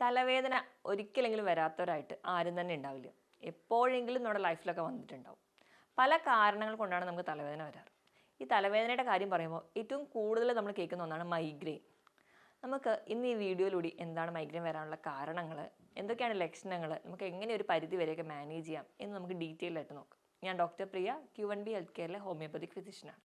തലവേദന ഒരിക്കലെങ്കിലും വരാത്തവരായിട്ട് ആരും തന്നെ ഉണ്ടാവില്ല. എപ്പോഴെങ്കിലും നമ്മുടെ ലൈഫിലൊക്കെ വന്നിട്ടുണ്ടാവും. പല കാരണങ്ങൾ കൊണ്ടാണ് നമുക്ക് തലവേദന വരാറ്. ഈ തലവേദനയുടെ കാര്യം പറയുമ്പോൾ ഏറ്റവും കൂടുതൽ നമ്മൾ കേൾക്കുന്ന ഒന്നാണ് മൈഗ്രെയിൻ. നമുക്ക് ഇന്ന് ഈ വീഡിയോയിലൂടെ എന്താണ് മൈഗ്രെയിൻ വരാനുള്ള കാരണങ്ങൾ എന്തൊക്കെയാണ് ലക്ഷണങ്ങൾ നമുക്ക് എങ്ങനെ ഒരു പരിധി വരെയൊക്കെ മാനേജ് ചെയ്യാം എന്ന് നമുക്ക് ഡീറ്റെയിൽ ആയിട്ട് നോക്കാം. ഞാൻ doctor Priya Q N B health കെയറിലെ homoeopathic ഫിസിഷ്യനാണ്.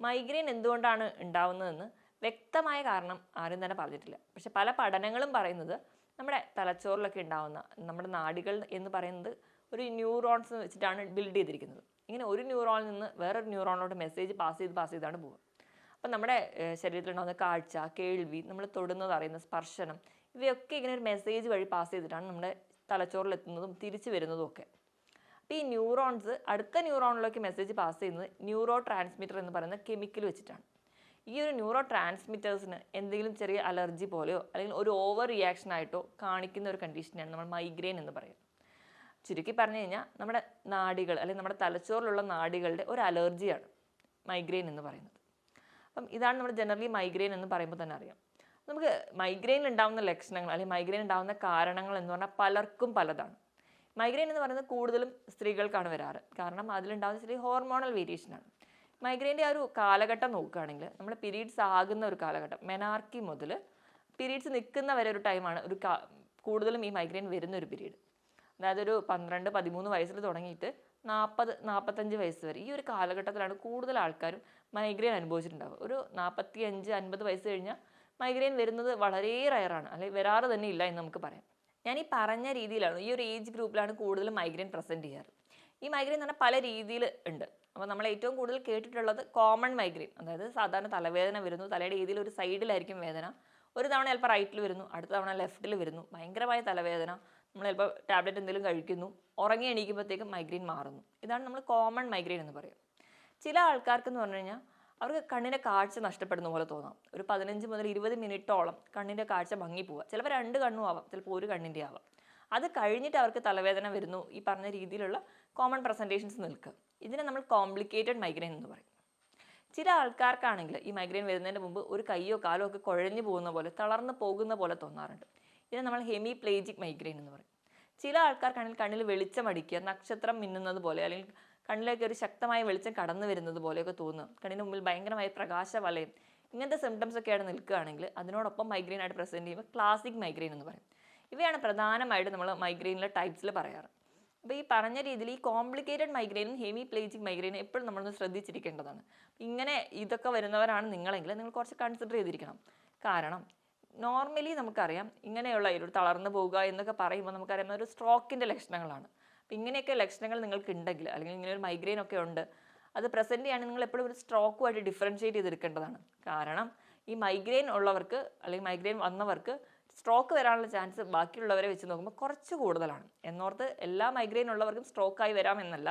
മൈഗ്രെയിൻ എന്തുകൊണ്ടാണ് ഉണ്ടാവുന്നതെന്ന് വ്യക്തമായ കാരണം ആരും തന്നെ പറഞ്ഞിട്ടില്ല. പക്ഷെ പല പഠനങ്ങളും പറയുന്നത് നമ്മുടെ തലച്ചോറിലൊക്കെ ഉണ്ടാവുന്ന നമ്മുടെ നാടികൾ എന്ന് പറയുന്നത് ഒരു ന്യൂറോൺസ് വെച്ചിട്ടാണ് ബിൽഡ് ചെയ്തിരിക്കുന്നത്. ഇങ്ങനെ ഒരു ന്യൂറോണിൽ നിന്ന് വേറൊരു ന്യൂറോണിലോട്ട് മെസ്സേജ് പാസ് ചെയ്ത് പാസ് ചെയ്താണ് പോകുക അപ്പം നമ്മുടെ ശരീരത്തിലുണ്ടാകുന്ന കാഴ്ച കേൾവി നമ്മൾ തൊടുന്നത് അറിയുന്ന സ്പർശനം ഇവയൊക്കെ ഇങ്ങനെ ഒരു മെസ്സേജ് വഴി പാസ് ചെയ്തിട്ടാണ് നമ്മുടെ തലച്ചോറിലെത്തുന്നതും തിരിച്ചു വരുന്നതും ഒക്കെ. ഈ ന്യൂറോൺസ് അടുത്ത ന്യൂറോണിലേക്ക് മെസ്സേജ് പാസ് ചെയ്യുന്നത് ന്യൂറോ ട്രാൻസ്മിറ്റർ എന്ന് പറയുന്ന കെമിക്കൽ വെച്ചിട്ടാണ്. ഈ ഒരു ന്യൂറോ ട്രാൻസ്മിറ്റേഴ്സിന് എന്തെങ്കിലും ചെറിയ അലർജി പോലെയോ അല്ലെങ്കിൽ ഒരു ഓവർ റിയാക്ഷൻ ആയിട്ടോ കാണിക്കുന്ന ഒരു കണ്ടീഷനാണ് നമ്മൾ മൈഗ്രെയിൻ എന്ന് പറയുന്നത്. ചുരുക്കി പറഞ്ഞു കഴിഞ്ഞാൽ നമ്മുടെ നാടികൾ അല്ലെങ്കിൽ നമ്മുടെ തലച്ചോറിലുള്ള നാടികളുടെ ഒരു അലർജിയാണ് മൈഗ്രെയിൻ എന്ന് പറയുന്നത്. അപ്പം ഇതാണ് നമ്മൾ ജനറലി മൈഗ്രെയിൻ എന്ന് പറയുമ്പോൾ തന്നെ അറിയാം. നമുക്ക് മൈഗ്രെയിൻ ഉണ്ടാകുന്ന ലക്ഷണങ്ങൾ അല്ലെങ്കിൽ മൈഗ്രെയിൻ ഉണ്ടാകുന്ന കാരണങ്ങൾ എന്ന് പറഞ്ഞാൽ പലർക്കും പലതാണ്. മൈഗ്രെയിൻ എന്ന് പറയുന്നത് കൂടുതലും സ്ത്രീകൾക്കാണ് വരാറ്. കാരണം അതിലുണ്ടാകുന്ന ചെറിയ ഹോർമോണൽ വേരിയേഷനാണ് മൈഗ്രെയിന്റെ ആ ഒരു കാലഘട്ടം നോക്കുകയാണെങ്കിൽ നമ്മൾ പീരീഡ്സ് ആകുന്ന ഒരു കാലഘട്ടം മെനാർക്കി മുതൽ പീരീഡ്സ് നിൽക്കുന്ന വരെ ഒരു ടൈമാണ് ഒരു കൂടുതലും ഈ മൈഗ്രെയിൻ വരുന്ന ഒരു പീരീഡ് അതായത് ഒരു പന്ത്രണ്ട് പതിമൂന്ന് വയസ്സിൽ തുടങ്ങിയിട്ട് നാൽപ്പത് നാൽപ്പത്തഞ്ച് വയസ്സ് വരെ ഈ ഒരു കാലഘട്ടത്തിലാണ് കൂടുതൽ ആൾക്കാരും മൈഗ്രെയിൻ അനുഭവിച്ചിട്ടുണ്ടാവുക. ഒരു നാൽപ്പത്തി അഞ്ച് അൻപത് വയസ്സ് കഴിഞ്ഞാൽ മൈഗ്രെയിൻ വരുന്നത് വളരെ റയറാണ് അല്ലെങ്കിൽ വരാറ് തന്നെ ഇല്ല എന്ന് നമുക്ക് പറയാം. ഞാൻ ഈ പറഞ്ഞ രീതിയിലാണ് ഈ ഒരു ഏജ് ഗ്രൂപ്പിലാണ് കൂടുതൽ മൈഗ്രെയിൻ പ്രസന്റ് ചെയ്യാറ്. ഈ മൈഗ്രെയിൻ എന്ന് പറഞ്ഞാൽ പല രീതിയിൽ ഉണ്ട്. അപ്പോൾ നമ്മൾ ഏറ്റവും കൂടുതൽ കേട്ടിട്ടുള്ളത് കോമൺ മൈഗ്രെയിൻ അതായത് സാധാരണ തലവേദന വരുന്നു തലയുടെ ഏതെങ്കിലും ഒരു സൈഡിലായിരിക്കും വേദന. ഒരു തവണ ചിലപ്പോൾ റൈറ്റിൽ വരുന്നു അടുത്ത തവണ ലെഫ്റ്റിൽ വരുന്നു. ഭയങ്കരമായ തലവേദന നമ്മൾ ചിലപ്പോൾ ടാബ്ലറ്റ് എന്തെങ്കിലും കഴിക്കുന്നു ഉറങ്ങി എണീക്കുമ്പോഴത്തേക്കും മൈഗ്രെയിൻ മാറുന്നു. ഇതാണ് നമ്മൾ കോമൺ മൈഗ്രെയിൻ എന്ന് പറയും. ചില ആൾക്കാർക്ക് എന്ന് പറഞ്ഞു കഴിഞ്ഞാൽ അവർക്ക് കണ്ണിന്റെ കാഴ്ച നഷ്ടപ്പെടുന്ന പോലെ തോന്നാം. ഒരു പതിനഞ്ച് മുതൽ ഇരുപത് മിനിറ്റോളം കണ്ണിന്റെ കാഴ്ച ഭംഗി പോവുക. ചിലപ്പോൾ രണ്ട് കണ്ണും ആവാം ചിലപ്പോൾ ഒരു കണ്ണിന്റെ ആവാം. അത് കഴിഞ്ഞിട്ട് അവർക്ക് തലവേദന വരുന്നു ഈ പറഞ്ഞ രീതിയിലുള്ള കോമൺ പ്രസന്റേഷൻസ് നിൽക്കുക. ഇതിനെ നമ്മൾ കോംപ്ലിക്കേറ്റഡ് മൈഗ്രെയിൻ എന്ന് പറയും. ചില ആൾക്കാർക്കാണെങ്കിൽ ഈ മൈഗ്രെയിൻ വരുന്നതിന് മുമ്പ് ഒരു കൈയോ കാലോ ഒക്കെ കുഴഞ്ഞു പോകുന്ന പോലെ തളർന്നു പോകുന്ന പോലെ തോന്നാറുണ്ട്. ഇതിനെ നമ്മൾ ഹെമി പ്ലേജിക് മൈഗ്രെയിൻ എന്ന് പറയും. ചില ആൾക്കാർക്കാണെങ്കിൽ കണ്ണിൽ വെളിച്ചം അടിക്കുക നക്ഷത്രം മിന്നുന്നത് പോലെ അല്ലെങ്കിൽ കണ്ണിലേക്ക് ഒരു ശക്തമായ വെളിച്ചം കടന്നു വരുന്നത് പോലെയൊക്കെ തോന്നുന്നു. കണ്ണിന് മുമ്പിൽ ഭയങ്കരമായ പ്രകാശ വലയം ഇങ്ങനത്തെ സിംറ്റംസ് ഒക്കെയാണ് നിൽക്കുകയാണെങ്കിൽ അതിനോടൊപ്പം മൈഗ്രെയിൻ ആയിട്ട് പ്രസന്റ് ചെയ്യുമ്പോൾ ക്ലാസിക് മൈഗ്രെയിൻ എന്ന് പറയും. ഇവയാണ് പ്രധാനമായിട്ട് നമ്മൾ മൈഗ്രെയിനിലെ ടൈപ്സിൽ പറയാറ്. അപ്പോൾ ഈ പറഞ്ഞ രീതിയിൽ ഈ കോംപ്ലിക്കേറ്റഡ് മൈഗ്രെയിനും ഹെമി പ്ലേജിക് മൈഗ്രെയിനും എപ്പോഴും നമ്മളൊന്ന് ശ്രദ്ധിച്ചിരിക്കേണ്ടതാണ്. ഇങ്ങനെ ഇതൊക്കെ വരുന്നവരാണ് നിങ്ങളെങ്കിൽ നിങ്ങൾ കുറച്ച് കൺസിഡർ ചെയ്തിരിക്കണം. കാരണം നോർമലി നമുക്കറിയാം ഇങ്ങനെയുള്ള ഒരു തളർന്നു പോവുക എന്നൊക്കെ പറയുമ്പോൾ നമുക്കറിയാം ഒരു സ്ട്രോക്കിന്റെ ലക്ഷണങ്ങളാണ്. അപ്പോൾ ഇങ്ങനെയൊക്കെ ലക്ഷണങ്ങൾ നിങ്ങൾക്ക് ഉണ്ടെങ്കിൽ അല്ലെങ്കിൽ ഇങ്ങനെ ഒരു മൈഗ്രെയിൻ ഒക്കെ ഉണ്ട് അത് പ്രസന്റ് ചെയ്യുകയാണെങ്കിൽ നിങ്ങൾ എപ്പോഴും ഒരു സ്ട്രോക്കുമായിട്ട് ഡിഫറൻഷ്യേറ്റ് ചെയ്തെടുക്കേണ്ടതാണ്. കാരണം ഈ മൈഗ്രെയിൻ ഉള്ളവർക്ക് അല്ലെങ്കിൽ മൈഗ്രെയിൻ വന്നവർക്ക് സ്ട്രോക്ക് വരാനുള്ള ചാൻസ് ബാക്കിയുള്ളവരെ വെച്ച് നോക്കുമ്പോൾ കുറച്ച് കൂടുതലാണ്. എന്നോർത്ത് എല്ലാ മൈഗ്രെയിൻ ഉള്ളവർക്കും സ്ട്രോക്കായി വരാമെന്നല്ല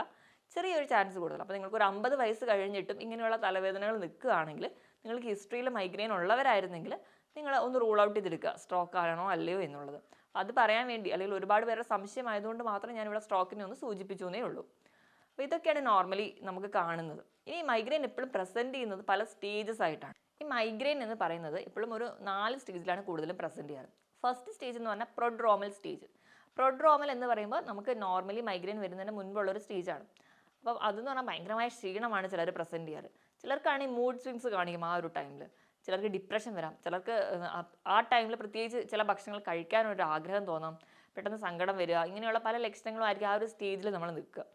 ചെറിയൊരു ചാൻസ് കൂടുതൽ. അപ്പോൾ നിങ്ങൾക്ക് ഒരു അമ്പത് വയസ്സ് കഴിഞ്ഞിട്ടും ഇങ്ങനെയുള്ള തലവേദനകൾ നിൽക്കുകയാണെങ്കിൽ നിങ്ങൾക്ക് ഹിസ്റ്ററിയിൽ മൈഗ്രെയിൻ ഉള്ളവരായിരുന്നെങ്കിൽ നിങ്ങൾ ഒന്ന് റൂൾ ഔട്ട് ചെയ്തെടുക്കുക സ്ട്രോക്ക് ആണോ അല്ലയോ എന്നുള്ളത്. അത് പറയാൻ വേണ്ടി അല്ലെങ്കിൽ ഒരുപാട് പേരുടെ സംശയമായതുകൊണ്ട് മാത്രം ഞാൻ ഇവിടെ സ്ട്രോക്കിനെ ഒന്ന് സൂചിപ്പിച്ചു എന്നേ ഉള്ളൂ. അപ്പോൾ ഇതൊക്കെയാണ് നോർമലി നമുക്ക് കാണുന്നത്. ഇനി മൈഗ്രെയിൻ എപ്പോഴും പ്രസന്റ് ചെയ്യുന്നത് പല സ്റ്റേജസ് ആയിട്ടാണ്. ഈ മൈഗ്രെയിൻ എന്ന് പറയുന്നത് എപ്പോഴും ഒരു നാല് സ്റ്റേജിലാണ് കൂടുതലും പ്രസന്റ് ചെയ്യാറ്. ഫസ്റ്റ് സ്റ്റേജ് എന്ന് പറഞ്ഞാൽ പ്രൊഡ്രോമൽ സ്റ്റേജ് പ്രൊഡ്രോമൽ എന്ന് പറയുമ്പോൾ നമുക്ക് നോർമലി മൈഗ്രെയിൻ വരുന്നതിന് മുൻപുള്ള ഒരു സ്റ്റേജാണ് അപ്പോൾ അതെന്ന് പറഞ്ഞാൽ ഭയങ്കരമായ ക്ഷീണമാണ് ചിലർ പ്രസന്റ് ചെയ്യാറ്. ചിലർക്കാണ് ഈ മൂഡ് സ്വിങ്സ് കാണിക്കും ആ ഒരു ടൈമിൽ ചിലർക്ക് ഡിപ്രഷൻ വരാം. ചിലർക്ക് ആ- ടൈമിൽ പ്രത്യേകിച്ച് ചില ഭക്ഷണങ്ങൾ കഴിക്കാനൊരു ആഗ്രഹം തോന്നാം. പെട്ടെന്ന് സങ്കടം വരിക. ഇങ്ങനെയുള്ള പല ലക്ഷണങ്ങളും ആയിരിക്കും ആ ഒരു സ്റ്റേജിൽ നമ്മൾ നിൽക്കുക.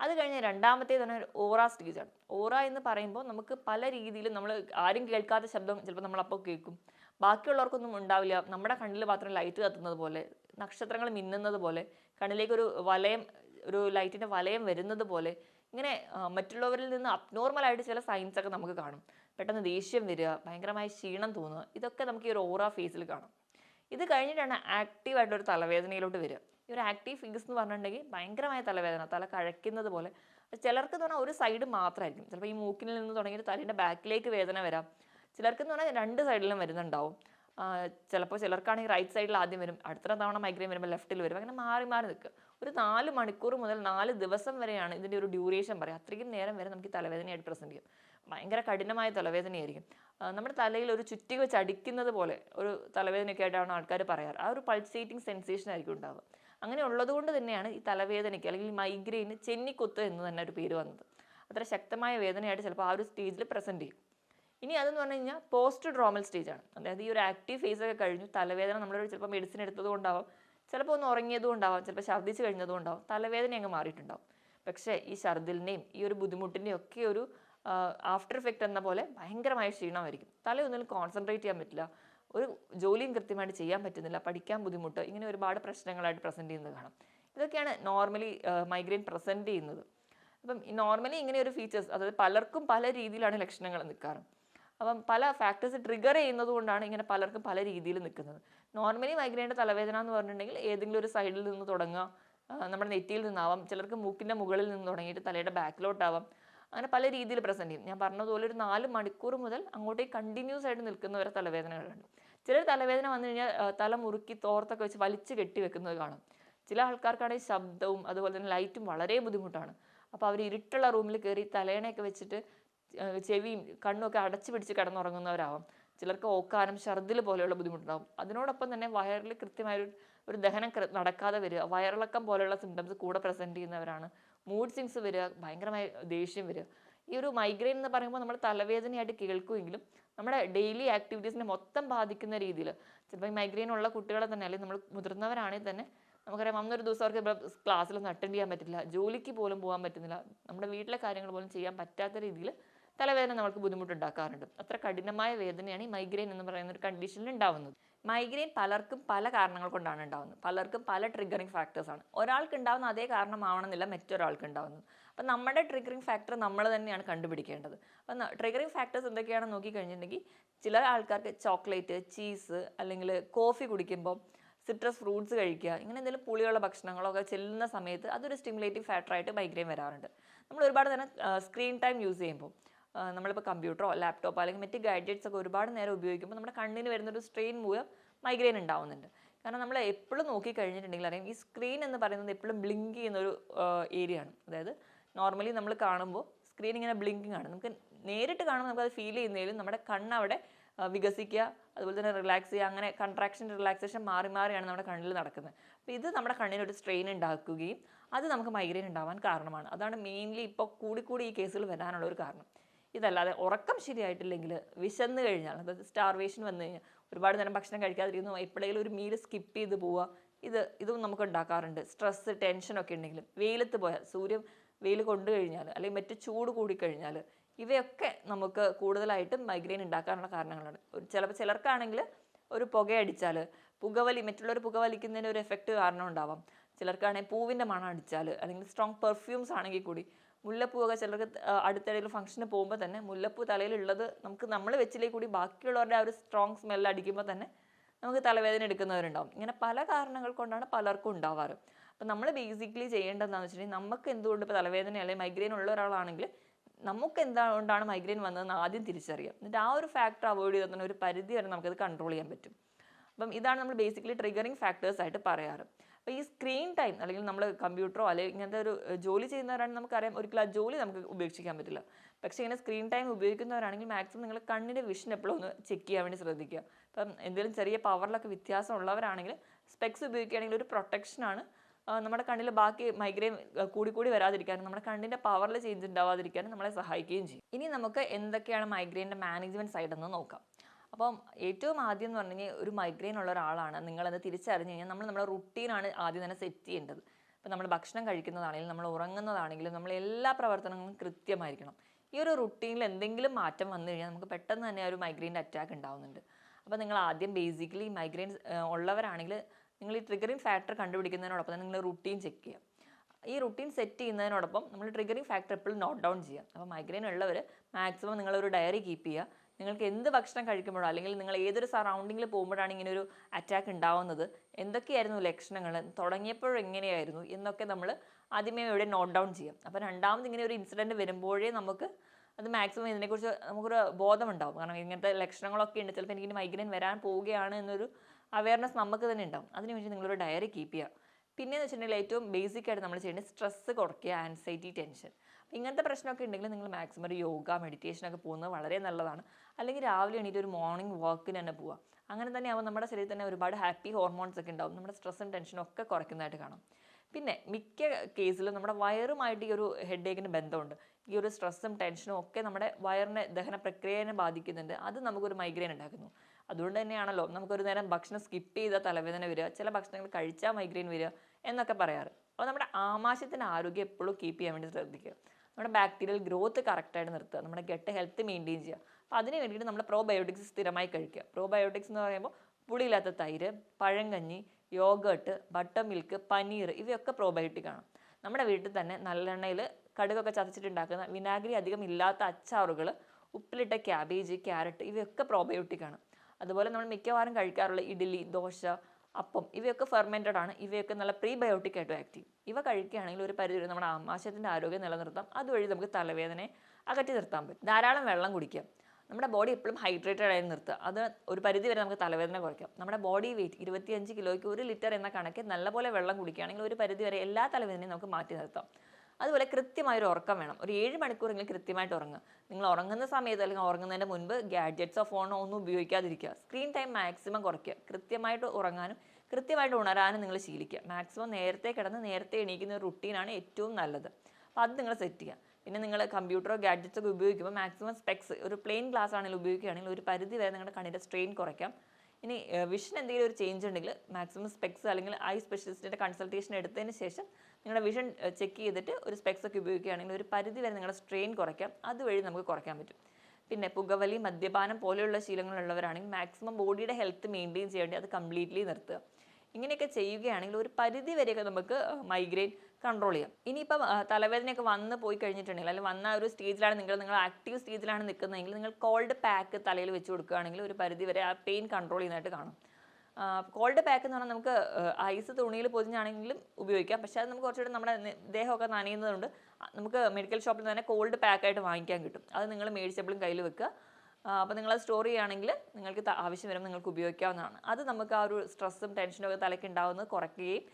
അത് കഴിഞ്ഞ് രണ്ടാമത്തേത് തന്നെ ഓറ സ്റ്റേജാണ് ഓറ എന്ന് പറയുമ്പോൾ നമുക്ക് പല രീതിയിൽ നമ്മൾ ആരും കേൾക്കാത്ത ശബ്ദം ചിലപ്പോൾ നമ്മളപ്പോൾ കേൾക്കും. ബാക്കിയുള്ളവർക്കൊന്നും ഉണ്ടാവില്ല. നമ്മുടെ കണ്ണിൽ മാത്രം ലൈറ്റ് കത്തുന്നത് പോലെ നക്ഷത്രങ്ങൾ മിന്നുന്നത് പോലെ കണ്ണിലേക്ക് ഒരു വലയം ഒരു ലൈറ്റിന്റെ വലയം വരുന്നത് പോലെ ഇങ്ങനെ മറ്റുള്ളവരിൽ നിന്ന് അബ്നോർമലായിട്ട് ചില സൈൻസ് ഒക്കെ നമുക്ക് കാണും. പെട്ടെന്ന് ദേഷ്യം വരിക ഭയങ്കരമായ ക്ഷീണം തോന്നുക ഇതൊക്കെ നമുക്ക് ഈ ഒരു ഓറ ഫേസിൽ കാണാം. ഇത് കഴിഞ്ഞിട്ടാണ് ആക്റ്റീവായിട്ട് ഒരു തലവേദനയിലോട്ട് വരിക. ഈ ഒരു ആക്റ്റീവ് ഫിഗസ് എന്ന് പറഞ്ഞിട്ടുണ്ടെങ്കിൽ ഭയങ്കരമായ തലവേദന തല കഴക്കുന്നത് പോലെ. ചിലർക്ക് എന്ന് പറഞ്ഞാൽ ഒരു സൈഡ് മാത്രമായിരിക്കും. ചിലപ്പോൾ ഈ മൂക്കിൽ നിന്ന് തുടങ്ങിയിട്ട് തലേന്റെ ബാക്കിലേക്ക് വേദന വരാം. ചിലർക്ക് എന്ന് പറഞ്ഞാൽ രണ്ട് സൈഡിലും വരുന്നുണ്ടാവും. ചിലപ്പോൾ ചിലർക്കാണെങ്കിൽ റൈറ്റ് സൈഡിൽ ആദ്യം വരും അടുത്ത തവണ മൈഗ്രെയിൻ വരുമ്പോൾ ലെഫ്റ്റിൽ വരും. അങ്ങനെ മാറി മാറി നിൽക്കുക. ഒരു നാല് മണിക്കൂർ മുതൽ നാല് ദിവസം വരെയാണ് ഇതിന്റെ ഒരു ഡ്യൂറേഷൻ പറയുക. അത്രയ്ക്കും നേരം വരെ നമുക്ക് തലവേദനയായിട്ട് പ്രസന്റ് ചെയ്യും. ഭയങ്കര കഠിനമായ തലവേദനയായിരിക്കും. നമ്മുടെ തലയിൽ ഒരു ചുറ്റിക വെച്ച് അടിക്കുന്നത് പോലെ ഒരു തലവേദനയൊക്കെ ആയിട്ടാണ് ആൾക്കാർ പറയാറ്. ആ ഒരു പൾസേറ്റിംഗ് സെൻസേഷൻ ആയിരിക്കും ഉണ്ടാവുക. അങ്ങനെ ഉള്ളതുകൊണ്ട് തന്നെയാണ് ഈ തലവേദനയ്ക്ക് അല്ലെങ്കിൽ മൈഗ്രെയിന് ചെന്നിക്കുത്ത് എന്ന് തന്നെ ഒരു പേര് വന്നത്. അത്ര ശക്തമായ വേദനയായിട്ട് ചിലപ്പോൾ ആ ഒരു സ്റ്റേജിൽ പ്രസന്റ് ചെയ്യും. ഇനി അതെന്ന് പറഞ്ഞു കഴിഞ്ഞാൽ പോസ്റ്റ് ഡ്രോമൽ സ്റ്റേജാണ്. അതായത് ഈ ഒരു ആക്റ്റീവ് ഫേസ് ഒക്കെ കഴിഞ്ഞു തലവേദന നമ്മളൊരു ചിലപ്പോൾ മെഡിസിൻ എടുത്തത് കൊണ്ടാവാം ചിലപ്പോൾ ഒന്ന് ഉറങ്ങിയതും ഉണ്ടാവാം ചിലപ്പോൾ ഛർദ്ദിച്ച് കഴിഞ്ഞതും തലവേദന അങ്ങ് മാറിയിട്ടുണ്ടാവും. പക്ഷേ ഈ ഛർദിലിന്റെയും ഈ ഒരു ബുദ്ധിമുട്ടിന്റെയും ഒക്കെ ഒരു ആഫ്റ്റർ എഫക്റ്റ് എന്ന പോലെ ഭയങ്കരമായ ക്ഷീണമായിരിക്കും. തലയൊന്നിലും കോൺസെൻട്രേറ്റ് ചെയ്യാൻ പറ്റില്ല. ഒരു ജോലിയും കൃത്യമായിട്ട് ചെയ്യാൻ പറ്റുന്നില്ല. പഠിക്കാൻ ബുദ്ധിമുട്ട്. ഇങ്ങനെ ഒരുപാട് പ്രശ്നങ്ങളായിട്ട് പ്രസന്റ് ചെയ്യുന്നത് കാണാം. ഇതൊക്കെയാണ് നോർമലി മൈഗ്രെയിൻ പ്രസന്റ് ചെയ്യുന്നത്. അപ്പം നോർമലി ഇങ്ങനെ ഒരു ഫീച്ചേഴ്സ് അതായത് പലർക്കും പല രീതിയിലാണ് ലക്ഷണങ്ങൾ നിൽക്കാറ് അപ്പം പല ഫാക്ടേഴ്സ് ട്രിഗർ ചെയ്യുന്നത് കൊണ്ടാണ് ഇങ്ങനെ പലർക്കും പല രീതിയിൽ നിൽക്കുന്നത് നോർമലി മൈഗ്രെയിന്റെ തലവേദന എന്ന് പറഞ്ഞിട്ടുണ്ടെങ്കിൽ ഏതെങ്കിലും ഒരു സൈഡിൽ നിന്ന് തുടങ്ങുക നമ്മുടെ നെറ്റിയിൽ നിന്നാവാം. ചിലർക്ക് മൂക്കിന്റെ മുകളിൽ നിന്ന് തുടങ്ങിയിട്ട് തലയുടെ ബാക്കിലോട്ടാവാം അങ്ങനെ പല രീതിയിൽ പ്രസന്റ് ചെയ്യും. ഞാൻ പറഞ്ഞതുപോലെ ഒരു നാല് മണിക്കൂർ മുതൽ അങ്ങോട്ടേക്ക് കണ്ടിന്യൂസ് ആയിട്ട് നിൽക്കുന്നവരെ തലവേദനകളുണ്ട്. ചിലർ തലവേദന വന്നു കഴിഞ്ഞാൽ തല മുറുക്കി തോർത്തൊക്കെ വെച്ച് വലിച്ച് കെട്ടി വെക്കുന്നത് കാണും. ചില ആൾക്കാർക്കാണെങ്കിൽ ശബ്ദവും അതുപോലെ തന്നെ ലൈറ്റും വളരെ ബുദ്ധിമുട്ടാണ്. അപ്പോൾ അവർ ഇരുട്ടുള്ള റൂമിൽ കയറി തലേണയൊക്കെ വെച്ചിട്ട് ചെവിയും കണ്ണും ഒക്കെ അടച്ചു പിടിച്ച് കിടന്നുറങ്ങുന്നവരാവാം. ചിലർക്ക് ഓക്കാനം ഛർദിൽ പോലെയുള്ള ബുദ്ധിമുട്ടുണ്ടാവും. അതിനോടൊപ്പം തന്നെ വയറിൽ കൃത്യമായ ഒരു ഒരു ദഹനം നടക്കാതെ വരിക വയറിളക്കം പോലെയുള്ള സിംറ്റംസ് കൂടെ പ്രസന്റ് ചെയ്യുന്നവരാണ് മൂഡ് സിങ്സ് വരിക ഭയങ്കരമായി ദേഷ്യം വരിക. ഈ ഒരു മൈഗ്രെയിൻ എന്ന് പറയുമ്പോൾ നമ്മൾ തലവേദനയായിട്ട് കേൾക്കുമെങ്കിലും നമ്മുടെ ഡെയിലി ആക്ടിവിറ്റീസിനെ മൊത്തം ബാധിക്കുന്ന രീതിയിൽ ചിലപ്പോൾ ഈ മൈഗ്രെയിൻ ഉള്ള കുട്ടികളെ തന്നെ അല്ലെങ്കിൽ നമ്മൾ മുതിർന്നവരാണെങ്കിൽ തന്നെ നമുക്കറിയാം അന്നൊരു ദിവസം അവർക്ക് ക്ലാസ്സിലൊന്നും അറ്റൻഡ് ചെയ്യാൻ പറ്റില്ല ജോലിക്ക് പോലും പോകാൻ പറ്റുന്നില്ല നമ്മുടെ വീട്ടിലെ കാര്യങ്ങൾ പോലും ചെയ്യാൻ പറ്റാത്ത രീതിയിൽ തലവേദന നമുക്ക് ബുദ്ധിമുട്ടുണ്ടാക്കാറുണ്ട്. അത്ര കഠിനമായ വേദനയാണ് ഈ മൈഗ്രെയിൻ എന്ന് പറയുന്ന ഒരു കണ്ടീഷനിൽ ഉണ്ടാവുന്നത്. മൈഗ്രെയിൻ പലർക്കും പല കാരണങ്ങൾ കൊണ്ടാണ് ഉണ്ടാവുന്നത്. പലർക്കും പല ട്രിഗറിങ് ഫാക്ടേഴ്സ് ആണ്. ഒരാൾക്ക് ഉണ്ടാവുന്ന അതേ കാരണമാവണമെന്നില്ല മറ്റൊരാൾക്ക് ഉണ്ടാവുന്നത്. അപ്പം നമ്മുടെ ട്രിഗറിങ് ഫാക്ടർ നമ്മൾ തന്നെയാണ് കണ്ടുപിടിക്കേണ്ടത്. അപ്പം ട്രിഗറിങ് ഫാക്ടേഴ്സ് എന്തൊക്കെയാണെന്ന് നോക്കിക്കഴിഞ്ഞിട്ടുണ്ടെങ്കിൽ ചില ആൾക്കാർക്ക് ചോക്ലേറ്റ് ചീസ് അല്ലെങ്കിൽ കോഫി കുടിക്കുമ്പോൾ സിട്രസ് ഫ്രൂട്ട്സ് കഴിക്കുക ഇങ്ങനെ എന്തെങ്കിലും പുളിയുള്ള ഭക്ഷണങ്ങളൊക്കെ ചെല്ലുന്ന സമയത്ത് അതൊരു സ്റ്റിമുലേറ്റീവ് ഫാക്ടറായിട്ട് മൈഗ്രെയിൻ വരാറുണ്ട്. നമ്മൾ ഒരുപാട് തന്നെ സ്ക്രീൻ ടൈം യൂസ് ചെയ്യുമ്പോൾ നമ്മളിപ്പോൾ കമ്പ്യൂട്ടറോ ലാപ്ടോപ്പോ അല്ലെങ്കിൽ മറ്റ് ഗാഡ്ജറ്റ്സ് ഒക്കെ ഒരുപാട് നേരം ഉപയോഗിക്കുമ്പോൾ നമ്മുടെ കണ്ണിന് വരുന്നൊരു സ്ട്രെയിൻ മൂലം മൈഗ്രെയിൻ ഉണ്ടാവുന്നുണ്ട്. കാരണം നമ്മൾ എപ്പോഴും നോക്കി കഴിഞ്ഞിട്ടുണ്ടെങ്കിൽ അറിയാം ഈ സ്ക്രീൻ എന്ന് പറയുന്നത് എപ്പോഴും ബ്ലിങ്ക് ചെയ്യുന്ന ഒരു ഏരിയ ആണ് അതായത് നോർമലി നമ്മൾ കാണുമ്പോൾ സ്ക്രീൻ ഇങ്ങനെ ബ്ലിങ്കിങ് ആണ്. നമുക്ക് നേരിട്ട് കാണുമ്പോൾ നമുക്കത് ഫീൽ ചെയ്യുന്നതിലും നമ്മുടെ കണ്ണ് അവിടെ വികസിക്കുക അതുപോലെ തന്നെ റിലാക്സ് ചെയ്യുക അങ്ങനെ കൺട്രാക്ഷൻ റിലാക്സേഷൻ മാറി മാറിയാണ് നമ്മുടെ കണ്ണിൽ നടക്കുന്നത്. അപ്പോൾ ഇത് നമ്മുടെ കണ്ണിനൊരു സ്ട്രെയിൻ ഉണ്ടാക്കുകയും അത് നമുക്ക് മൈഗ്രെയിൻ ഉണ്ടാവാൻ കാരണമാണ്. അതാണ് മെയിൻലി ഇപ്പോൾ കൂടി ഈ കേസുകൾ വരാനുള്ള ഒരു കാരണം. ഇതല്ലാതെ ഉറക്കം ശരിയായിട്ടില്ലെങ്കിൽ വിശന്ന് കഴിഞ്ഞാൽ അതായത് സ്റ്റാർവേഷൻ വന്നു കഴിഞ്ഞാൽ ഒരുപാട് നേരം ഭക്ഷണം കഴിക്കാതിരിക്കുന്നു എപ്പോഴെങ്കിലും ഒരു മീൽ സ്കിപ്പ് ചെയ്ത് പോവുക ഇത് ഇതും നമുക്ക് ഉണ്ടാക്കാറുണ്ട്. സ്ട്രെസ്സ് ടെൻഷനൊക്കെ ഉണ്ടെങ്കിലും വെയിലത്ത് പോയാൽ സൂര്യൻ വെയിൽ കൊണ്ടു കഴിഞ്ഞാൽ അല്ലെങ്കിൽ മറ്റു ചൂട് കൂടിക്കഴിഞ്ഞാൽ ഇവയൊക്കെ നമുക്ക് കൂടുതലായിട്ടും മൈഗ്രെയിൻ ഉണ്ടാക്കാനുള്ള കാരണങ്ങളാണ്. ചിലപ്പോൾ ചിലർക്കാണെങ്കിൽ ഒരു പുകയടിച്ചാൽ പുകവലി മറ്റുള്ളവർ പുകവലിക്കുന്നതിന് ഒരു എഫക്റ്റ് കാരണം ഉണ്ടാവാം ചിലർക്കാണെങ്കിൽ പൂവിന്റെ മണം അടിച്ചാൽ അല്ലെങ്കിൽ സ്ട്രോങ് പെർഫ്യൂംസ് ആണെങ്കിൽ കൂടി മുല്ലപ്പൂവൊക്കെ ചിലർക്ക് അടുത്തിടയിൽ ഫംഗ്ഷന് പോകുമ്പോൾ തന്നെ മുല്ലപ്പൂ തലയിലുള്ളത് നമുക്ക് നമ്മൾ വെച്ചിലേക്ക് കൂടി ബാക്കിയുള്ളവരുടെ ആ ഒരു സ്ട്രോങ് സ്മെല്ല് അടിക്കുമ്പോൾ തന്നെ നമുക്ക് തലവേദന എടുക്കുന്നവരുണ്ടാവും. ഇങ്ങനെ പല കാരണങ്ങൾ കൊണ്ടാണ് പലർക്കും ഉണ്ടാവാറ്. അപ്പം നമ്മൾ ബേസിക്കലി ചെയ്യേണ്ടതെന്ന് വെച്ചിട്ടുണ്ടെങ്കിൽ നമുക്ക് എന്തുകൊണ്ട് ഇപ്പോൾ തലവേദന അല്ലെങ്കിൽ മൈഗ്രെയിൻ ഉള്ള ഒരാളാണെങ്കിൽ നമുക്ക് എന്തുകൊണ്ടാണ് മൈഗ്രെയിൻ വന്നതെന്ന് ആദ്യം തിരിച്ചറിയാം. എന്നിട്ട് ആ ഒരു ഫാക്ടർ അവോയ്ഡ് ചെയ്താൽ തന്നെ ഒരു പരിധി വരെ നമുക്കത് കൺട്രോൾ ചെയ്യാൻ പറ്റും. അപ്പം ഇതാണ് നമ്മൾ ബേസിക്കലി ട്രിഗറിങ് ഫാക്ടേഴ്സ് ആയിട്ട് പറയാറ്. അപ്പോൾ ഈ സ്ക്രീൻ ടൈം അല്ലെങ്കിൽ നമ്മൾ കമ്പ്യൂട്ടറോ അല്ലെങ്കിൽ ഇങ്ങനത്തെ ഒരു ജോലി ചെയ്യുന്നവരാണെങ്കിൽ നമുക്കറിയാം. ഒരിക്കലും ആ ജോലി നമുക്ക് ഉപേക്ഷിക്കാൻ പറ്റില്ല. പക്ഷേ ഇങ്ങനെ സ്ക്രീൻ ടൈം ഉപയോഗിക്കുന്നവരാണെങ്കിൽ മാക്സിമം നിങ്ങൾ കണ്ണിന്റെ വിഷൻ എപ്പോഴും ഒന്ന് ചെക്ക് ചെയ്യാൻ വേണ്ടി ശ്രദ്ധിക്കുക. ഇപ്പം എന്തെങ്കിലും ചെറിയ പവറിലൊക്കെ വ്യത്യാസം ഉള്ളവരാണെങ്കിൽ സ്പെക്സ് ഉപയോഗിക്കുകയാണെങ്കിൽ ഒരു പ്രൊട്ടക്ഷനാണ് നമ്മുടെ കണ്ണിൽ ബാക്കി മൈഗ്രെയിൻ കൂടി കൂടി വരാതിരിക്കാനും നമ്മുടെ കണ്ണിന്റെ പവറിൽ ചേഞ്ച് ഉണ്ടാവാതിരിക്കാനും നമ്മളെ സഹായിക്കുകയും ചെയ്യും. ഇനി നമുക്ക് എന്തൊക്കെയാണ് മൈഗ്രെയിന്റെ മാനേജ്മെന്റ് സൈഡ് എന്ന് നോക്കാം. അപ്പം ഏറ്റവും ആദ്യം എന്ന് പറഞ്ഞു കഴിഞ്ഞാൽ ഒരു മൈഗ്രെയിൻ ഉള്ള ഒരാളാണ്. നിങ്ങളത് തിരിച്ചറിഞ്ഞു കഴിഞ്ഞാൽ നമ്മൾ നമ്മുടെ റുട്ടീനാണ് ആദ്യം തന്നെ സെറ്റ് ചെയ്യേണ്ടത്. ഇപ്പം നമ്മൾ ഭക്ഷണം കഴിക്കുന്നതാണെങ്കിലും നമ്മൾ ഉറങ്ങുന്നതാണെങ്കിലും നമ്മൾ എല്ലാ പ്രവർത്തനങ്ങളും കൃത്യമായിരിക്കണം. ഈ ഒരു റുട്ടീനിൽ എന്തെങ്കിലും മാറ്റം വന്നു കഴിഞ്ഞാൽ നമുക്ക് പെട്ടെന്ന് തന്നെ ഒരു മൈഗ്രെയിന്റെ അറ്റാക്ക് ഉണ്ടാവുന്നുണ്ട്. അപ്പോൾ നിങ്ങൾ ആദ്യം ബേസിക്കലി മൈഗ്രെയിൻ ഉള്ളവരാണെങ്കിൽ നിങ്ങൾ ഈ ട്രിഗറിങ് ഫാക്ടർ കണ്ടുപിടിക്കുന്നതിനോടൊപ്പം തന്നെ നിങ്ങൾ റുട്ടീൻ ചെക്ക് ചെയ്യുക. ഈ റുട്ടീൻ സെറ്റ് ചെയ്യുന്നതിനോടൊപ്പം നമ്മൾ ട്രിഗറിങ് ഫാക്ടർ എപ്പോഴും നോട്ട് ഡൗൺ ചെയ്യുക. അപ്പോൾ മൈഗ്രെയിൻ ഉള്ളവർ മാക്സിമം നിങ്ങളൊരു ഡയറി കീപ്പ് ചെയ്യുക. നിങ്ങൾക്ക് എന്ത് ഭക്ഷണം കഴിക്കുമ്പോഴോ അല്ലെങ്കിൽ നിങ്ങൾ ഏതൊരു സറൗണ്ടിങ്ങിൽ പോകുമ്പോഴാണ് ഇങ്ങനെ ഒരു അറ്റാക്ക് ഉണ്ടാവുന്നത്? എന്തൊക്കെയായിരുന്നു ലക്ഷണങ്ങൾ തുടങ്ങിയപ്പോഴും എങ്ങനെയായിരുന്നു? എന്നൊക്കെ നമ്മൾ ആദ്യമേ ഇവിടെ നോട്ട് ഡൗൺ ചെയ്യാം. അപ്പോൾ രണ്ടാമത് ഇങ്ങനെ ഒരു ഇൻസിഡന്റ് വരുമ്പോഴേ നമുക്ക് അത് മാക്സിമം ഇതിനെക്കുറിച്ച് നമുക്കൊരു ബോധമുണ്ടാവും. കാരണം ഇങ്ങനത്തെ ലക്ഷണങ്ങളൊക്കെ ഉണ്ട്. ചിലപ്പോൾ എനിക്ക് മൈഗ്രെയിൻ വരാൻ പോവുകയാണ് എന്നൊരു അവയർനെസ് നമുക്ക് തന്നെ ഉണ്ടാവും. അതിന് വേണ്ടി നിങ്ങളൊരു ഡയറി കീപ്പ് ചെയ്യുക പിന്നെയെന്ന് വെച്ചിട്ടുണ്ടെങ്കിൽ ഏറ്റവും ബേസിക് ആയിട്ട് നമ്മൾ ചെയ്യേണ്ടത് സ്ട്രെസ്സ് കുറയ്ക്കുക ആൻസൈറ്റി ടെൻഷൻ ഇങ്ങനത്തെ പ്രശ്നമൊക്കെ ഉണ്ടെങ്കിൽ നിങ്ങൾ മാക്സിമം ഒരു യോഗ മെഡിറ്റേഷനൊക്കെ പോകുന്നത് വളരെ നല്ലതാണ്. അല്ലെങ്കിൽ രാവിലെ എണീറ്റ് ഒരു മോർണിംഗ് വാക്കിന് തന്നെ പോവുക അങ്ങനെ തന്നെ ആവുമ്പോൾ നമ്മുടെ ശരീരത്തിൽ തന്നെ ഒരുപാട് ഹാപ്പി ഹോർമോൺസ് ഒക്കെ ഉണ്ടാവും. നമ്മുടെ സ്ട്രെസ്സും ടെൻഷനും ഒക്കെ കുറയ്ക്കുന്നതായിട്ട് കാണാം. പിന്നെ മിക്ക കേസിലും നമ്മുടെ വയറുമായിട്ട് ഈ ഒരു ഹെഡ് ഏക്കിന് ബന്ധമുണ്ട്. ഈ ഒരു സ്ട്രെസ്സും ടെൻഷനും ഒക്കെ നമ്മുടെ വയറിനെ ദഹന പ്രക്രിയനെ ബാധിക്കുന്നുണ്ട്. അത് നമുക്കൊരു മൈഗ്രെയിൻ ഉണ്ടാക്കുന്നു. അതുകൊണ്ട് തന്നെയാണല്ലോ നമുക്കൊരു നേരം ഭക്ഷണം സ്കിപ്പ് ചെയ്താൽ തലവേദന വരിക ചില ഭക്ഷണങ്ങൾ കഴിച്ചാൽ മൈഗ്രെയിൻ വരിക എന്നൊക്കെ പറയാറ്. അപ്പോൾ നമ്മുടെ ആമാശയത്തിന്റെ ആരോഗ്യം എപ്പോഴും കീപ്പ് ചെയ്യാൻ വേണ്ടി ശ്രദ്ധിക്കുക. നമ്മുടെ ബാക്ടീരിയൽ ഗ്രോത്ത് കറക്റ്റായിട്ട് നിർത്തുക. നമ്മുടെ ഗട്ട് ഹെൽത്ത് മെയിന്റെയിൻ ചെയ്യുക. അപ്പോൾ അതിന് വേണ്ടിയിട്ട് നമ്മൾ പ്രോബയോട്ടിക്സ് സ്ഥിരമായി കഴിക്കുക. പ്രോബയോട്ടിക്സ് എന്ന് പറയുമ്പോൾ പുളിയില്ലാത്ത തൈര് പഴങ്കഞ്ഞി യോഗേട്ട് ബട്ടർ മിൽക്ക് പനീർ ഇവയൊക്കെ പ്രോബയോട്ടിക് ആണ്. നമ്മുടെ വീട്ടിൽ തന്നെ നല്ലെണ്ണയിൽ കടുകൊക്കെ ചതച്ചിട്ടുണ്ടാക്കുന്ന വിനാഗിരി അധികം ഇല്ലാത്ത അച്ചാറുകൾ ഉപ്പിലിട്ട ക്യാബേജ് ക്യാരറ്റ് ഇവയൊക്കെ പ്രോബയോട്ടിക് ആണ്. അതുപോലെ നമ്മൾ മിക്കവാറും കഴിക്കാറുള്ള ഇഡ്ഡലി ദോശ അപ്പം ഇവയൊക്കെ ഫെർമെന്റഡ് ആണ്. ഇവയൊക്കെ നല്ല പ്രീബയോട്ടിക് ആയിട്ട് ആക്ട് ചെയ്യും. ഇവ കഴിക്കുകയാണെങ്കിൽ ഒരു പരിധി നമ്മുടെ ആമാശയത്തിന്റെ ആരോഗ്യം നിലനിർത്താം. അതുവഴി നമുക്ക് തലവേദനയെ അകറ്റി നിർത്താൻ പറ്റും. ധാരാളം വെള്ളം കുടിക്കുക. നമ്മുടെ ബോഡി എപ്പോഴും ഹൈഡ്രേറ്റഡ് ആയി നിർത്തുക. അത് ഒരു പരിധി വരെ നമുക്ക് തലവേദന കുറയ്ക്കാം. നമ്മുടെ ബോഡി വെയിറ്റ് ഇരുപത്തിയഞ്ച് കിലോയ്ക്ക് ഒരു ലിറ്റർ എന്ന കണക്ക് നല്ലപോലെ വെള്ളം കുടിക്കുകയാണെങ്കിൽ ഒരു പരിധി വരെ എല്ലാ തലവേദനയും നമുക്ക് മാറ്റി നിർത്താം. അതുപോലെ കൃത്യമായ ഒരു ഉറക്കം വേണം. ഒരു ഏഴ് മണിക്കൂറെങ്കിലും കൃത്യമായിട്ട് ഉറങ്ങുക. നിങ്ങൾ ഉറങ്ങുന്ന സമയത്ത് അല്ലെങ്കിൽ ഉറങ്ങുന്നതിന് മുൻപ് ഗാഡ്ജറ്റ്സോ ഫോണോ ഒന്നും ഉപയോഗിക്കാതിരിക്കുക. സ്ക്രീൻ ടൈം മാക്സിമം കുറയ്ക്കുക. കൃത്യമായിട്ട് ഉറങ്ങാനും കൃത്യമായിട്ട് ഉണരാനും നിങ്ങൾ ശീലിക്കുക. മാക്സിമം നേരത്തെ കിടന്ന് നേരത്തെ എണീക്കുന്ന ഒരു റുട്ടീനാണ് ഏറ്റവും നല്ലത്. അപ്പോൾ അത് നിങ്ങൾ സെറ്റ് ചെയ്യുക. പിന്നെ നിങ്ങൾ കമ്പ്യൂട്ടറോ ഗാഡ്ജറ്റ്സ് ഒക്കെ ഉപയോഗിക്കുമ്പോൾ മാക്സിമം സ്പെക്സ് ഒരു പ്ലെയിൻ ഗ്ലാസ് ആണെങ്കിലും ഉപയോഗിക്കുകയാണെങ്കിൽ ഒരു പരിധി വരെ നിങ്ങളുടെ കണ്ണിന്റെ സ്ട്രെയിൻ കുറയ്ക്കാം. ഇനി വിഷൻ എന്തെങ്കിലും ഒരു ചേഞ്ച് ഉണ്ടെങ്കിൽ മാക്സിമം സ്പെക്സ് അല്ലെങ്കിൽ ഐ സ്പെഷ്യലിസ്റ്റിന്റെ കൺസൾട്ടേഷൻ എടുത്തതിന് ശേഷം നിങ്ങളുടെ വിഷൻ ചെക്ക് ചെയ്തിട്ട് ഒരു സ്പെക്സ് ഒക്കെ ഉപയോഗിക്കുകയാണെങ്കിൽ ഒരു പരിധി വരെ നിങ്ങളുടെ സ്ട്രെയിൻ കുറയ്ക്കാം. അതുവഴി നമുക്ക് കുറയ്ക്കാൻ പറ്റും. പിന്നെ പുകവലി മദ്യപാനം പോലെയുള്ള ശീലങ്ങളുള്ളവരാണെങ്കിൽ മാക്സിമം ബോഡിയുടെ ഹെൽത്ത് മെയിന്റെയിൻ ചെയ്യേണ്ടി അത് കംപ്ലീറ്റ്ലി നിർത്തുക. ഇങ്ങനെയൊക്കെ ചെയ്യുകയാണെങ്കിൽ ഒരു പരിധി വരെയൊക്കെ നമുക്ക് മൈഗ്രെയിൻ കൺട്രോൾ ചെയ്യാം. ഇനിയിപ്പം തലവേദനയൊക്കെ വന്ന് പോയി കഴിഞ്ഞിട്ടുണ്ടെങ്കിൽ അല്ലെങ്കിൽ വന്ന ഒരു സ്റ്റേജിലാണ് നിങ്ങൾ നിങ്ങൾ ആക്റ്റീവ് സ്റ്റേജിലാണ് നിൽക്കുന്നതെങ്കിൽ നിങ്ങൾ കോൾഡ് പാക്ക് തലയിൽ വെച്ച് കൊടുക്കുകയാണെങ്കിൽ ഒരു പരിധി വരെ ആ പെയിൻ കൺട്രോൾ ചെയ്യുന്നതായിട്ട് കാണും. കോൾഡ് പാക്ക് എന്ന് പറഞ്ഞാൽ നമുക്ക് ഐസ് തുണിയിൽ പൊതിഞ്ഞാണെങ്കിലും ഉപയോഗിക്കാം. പക്ഷേ അത് നമുക്ക് കുറച്ചുകൂടെ നമ്മുടെ ദേഹമൊക്കെ നനയുന്നതുകൊണ്ട് നമുക്ക് മെഡിക്കൽ ഷോപ്പിൽ തന്നെ കോൾഡ് പാക്കായിട്ട് വാങ്ങിക്കാൻ കിട്ടും. അത് നിങ്ങൾ മേടിച്ചപ്പോഴും കയ്യിൽ വെക്കുക. അപ്പോൾ നിങ്ങൾ സ്റ്റോർ ചെയ്യുകയാണെങ്കിൽ നിങ്ങൾക്ക് ആവശ്യം വരുമ്പോൾ നിങ്ങൾക്ക് ഉപയോഗിക്കാവുന്നതാണ്. അത് നമുക്ക് ആ ഒരു സ്ട്രെസ്സും ടെൻഷനും ഒക്കെ തലയ്ക്ക് ഉണ്ടാവുന്നത് കുറയ്ക്കുകയും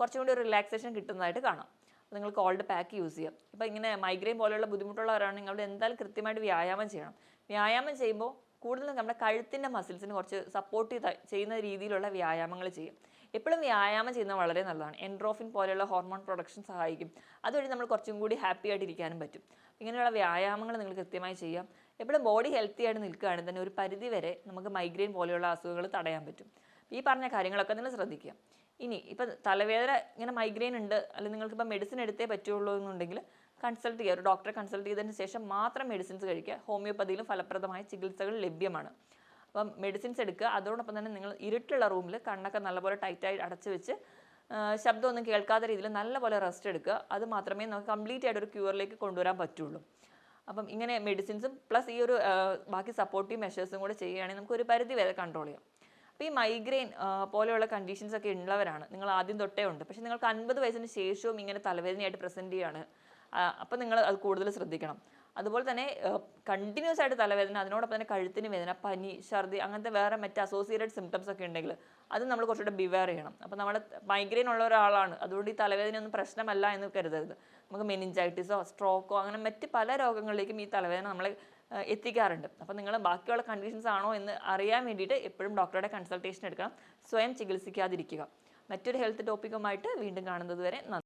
കുറച്ചും കൂടി റിലാക്സേഷൻ കിട്ടുന്നതായിട്ട് കാണാം. നിങ്ങൾ കോൾഡ് പാക്ക് യൂസ് ചെയ്യാം. ഇപ്പോൾ ഇങ്ങനെ മൈഗ്രെയിൻ പോലെയുള്ള ബുദ്ധിമുട്ടുള്ളവരാണെങ്കിൽ അവിടെ എന്തായാലും കൃത്യമായിട്ട് വ്യായാമം ചെയ്യണം. വ്യായാമം ചെയ്യുമ്പോൾ കൂടുതലും നമ്മുടെ കഴുത്തിന്റെ മസിൽസിന് കുറച്ച് സപ്പോർട്ട് ചെയ്ത ചെയ്യുന്ന രീതിയിലുള്ള വ്യായാമങ്ങൾ ചെയ്യും. എപ്പോഴും വ്യായാമം ചെയ്യുന്നത് വളരെ നല്ലതാണ്. എൻഡ്രോഫിൻ പോലെയുള്ള ഹോർമോൺ പ്രൊഡക്ഷൻ സഹായിക്കും. അതുവഴി നമ്മൾ കുറച്ചും കൂടി ഹാപ്പി ആയിട്ട് ഇരിക്കാനും പറ്റും. ഇങ്ങനെയുള്ള വ്യായാമങ്ങൾ നിങ്ങൾ കൃത്യമായി ചെയ്യാം. എപ്പോഴും ബോഡി ഹെൽത്തി ആയിട്ട് നിൽക്കുകയാണെങ്കിൽ തന്നെ ഒരു പരിധി വരെ നമുക്ക് മൈഗ്രെയിൻ പോലെയുള്ള അസുഖങ്ങൾ തടയാൻ പറ്റും. ഈ പറഞ്ഞ കാര്യങ്ങളൊക്കെ നിങ്ങൾ ശ്രദ്ധിക്കുക. ഇനി ഇപ്പം തലവേദന ഇങ്ങനെ മൈഗ്രെയിൻ ഉണ്ട് അല്ലെങ്കിൽ നിങ്ങൾക്ക് ഇപ്പം മെഡിസിൻ എടുത്തേ പറ്റുള്ളൂ എന്നുണ്ടെങ്കിൽ കൺസൾട്ട് ചെയ്യുക. ഒരു ഡോക്ടറെ കൺസൾട്ട് ചെയ്തതിന് ശേഷം മാത്രം മെഡിസിൻസ് കഴിക്കുക. ഹോമിയോപ്പതിയിലും ഫലപ്രദമായ ചികിത്സകൾ ലഭ്യമാണ്. അപ്പം മെഡിസിൻസ് എടുക്കുക. അതോടൊപ്പം തന്നെ നിങ്ങൾ ഇരുട്ടുള്ള റൂമിൽ കണ്ണൊക്കെ നല്ലപോലെ ടൈറ്റായി അടച്ചു വെച്ച് ശബ്ദമൊന്നും കേൾക്കാത്ത രീതിയിൽ നല്ലപോലെ റെസ്റ്റ് എടുക്കുക. അത് മാത്രമേ നമുക്ക് കംപ്ലീറ്റ് ആയിട്ട് ഒരു ക്യൂറിലേക്ക് കൊണ്ടുവരാൻ പറ്റുള്ളൂ. അപ്പം ഇങ്ങനെ മെഡിസിൻസും പ്ലസ് ഈ ഒരു ബാക്കി സപ്പോർട്ടീവ് മെഷേഴ്സും കൂടെ ചെയ്യുകയാണെങ്കിൽ നമുക്ക് ഒരു പരിധി വരെ കൺട്രോൾ ചെയ്യാം. അപ്പോൾ ഈ മൈഗ്രെയിൻ പോലെയുള്ള കണ്ടീഷൻസ് ഒക്കെ ഉള്ളവരാണ്. നിങ്ങൾ ആദ്യം തൊട്ടേ ഉണ്ട്. പക്ഷേ നിങ്ങൾക്ക് അൻപത് വയസ്സിന് ശേഷവും ഇങ്ങനെ തലവേദനയായിട്ട് പ്രസന്റ് ചെയ്യുകയാണ് അപ്പോൾ നിങ്ങൾ അത് കൂടുതൽ ശ്രദ്ധിക്കണം. അതുപോലെ തന്നെ കണ്ടിന്യൂസ് ആയിട്ട് തലവേദന അതിനോടൊപ്പം തന്നെ കഴുത്തിന് വേദന പനി ഛർദി അങ്ങനത്തെ വേറെ മറ്റ് അസോസിയേറ്റഡ് സിംറ്റംസ് ഒക്കെ ഉണ്ടെങ്കിൽ അത് നമ്മൾ കുറച്ചുകൂടെ ബിവെയർ ചെയ്യണം. അപ്പോൾ നമ്മൾ മൈഗ്രെയിൻ ഉള്ള ഒരാളാണ്. അതുകൊണ്ട് ഈ തലവേദനയൊന്നും പ്രശ്നമല്ല എന്ന് കരുതരുത്. നമുക്ക് മെനിഞ്ചൈറ്റിസോ സ്ട്രോക്കോ അങ്ങനെ മറ്റ് പല രോഗങ്ങളിലേക്കും ഈ തലവേദന നമ്മളെ എത്തിക്കാറുണ്ട്. അപ്പോൾ നിങ്ങൾ ബാക്കിയുള്ള കണ്ടീഷൻസ് ആണോ എന്ന് അറിയാൻ വേണ്ടിയിട്ട് എപ്പോഴും ഡോക്ടറുടെ കൺസൾട്ടേഷൻ എടുക്കണം. സ്വയം ചികിത്സിക്കാതിരിക്കുക. മറ്റൊരു ഹെൽത്ത് ടോപ്പിക്കുമായിട്ട് വീണ്ടും കാണുന്നത് വരെ നന്ദി.